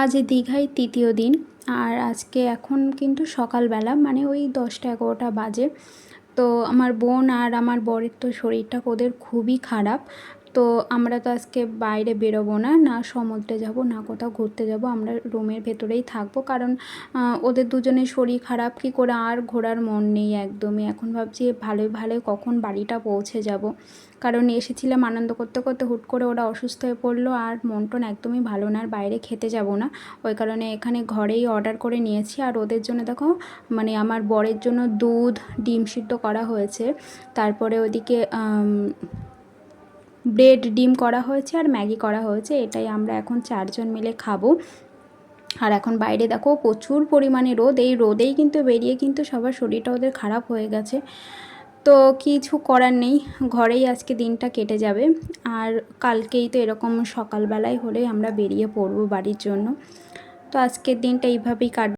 আজ দীঘায় তৃতীয় দিন। আর আজকে এখন কিন্তু সকালবেলা মানে ওই দশটা এগারোটা বাজে। তো আমার বোন আর আমার বরের তো শরীরটা ওদের খুবই খারাপ। তো আমরা তো আজকে বাইরে বেরোবো না না সমুদ্রে যাব, না কোথাও ঘুরতে যাব, আমরা রুমের ভেতরেই থাকব। কারণ ওদের দুজনের শরীর খারাপ, কি করে আর ঘোরার মন নেই একদমই। এখন ভাবছি ভালোই ভালোই কখন বাড়িটা পৌঁছে যাব। কারণ এসেছিলাম আনন্দ করতে করতে হুট করে ওরা অসুস্থ হয়ে পড়ল আর মন টন একদমই ভালো না, আর বাইরে খেতে যাব না। ওই কারণে এখানে ঘরেই অর্ডার করে নিয়েছি। আর ওদের জন্য দেখো মানে আমার বরের জন্য দুধ, ডিম সিদ্ধ করা হয়েছে। তারপরে ওদিকে ব্রেড, ডিম করা হয়েছে আর ম্যাগি করা হয়েছে। এটাই আমরা এখন চারজন মিলে খাব। আর এখন বাইরে দেখো প্রচুর পরিমাণে রোদ। এই রোদেই কিন্তু বেরিয়ে কিন্তু সবার শরীরটা ওদের খারাপ হয়ে গেছে। তো কিছু করার নেই, ঘরেই আজকে দিনটা কেটে যাবে। আর কালকেই তো এরকম সকালবেলায় হলে আমরা বেরিয়ে পড়ব বাড়ির জন্য। তো আজকের দিনটা এইভাবেই কাট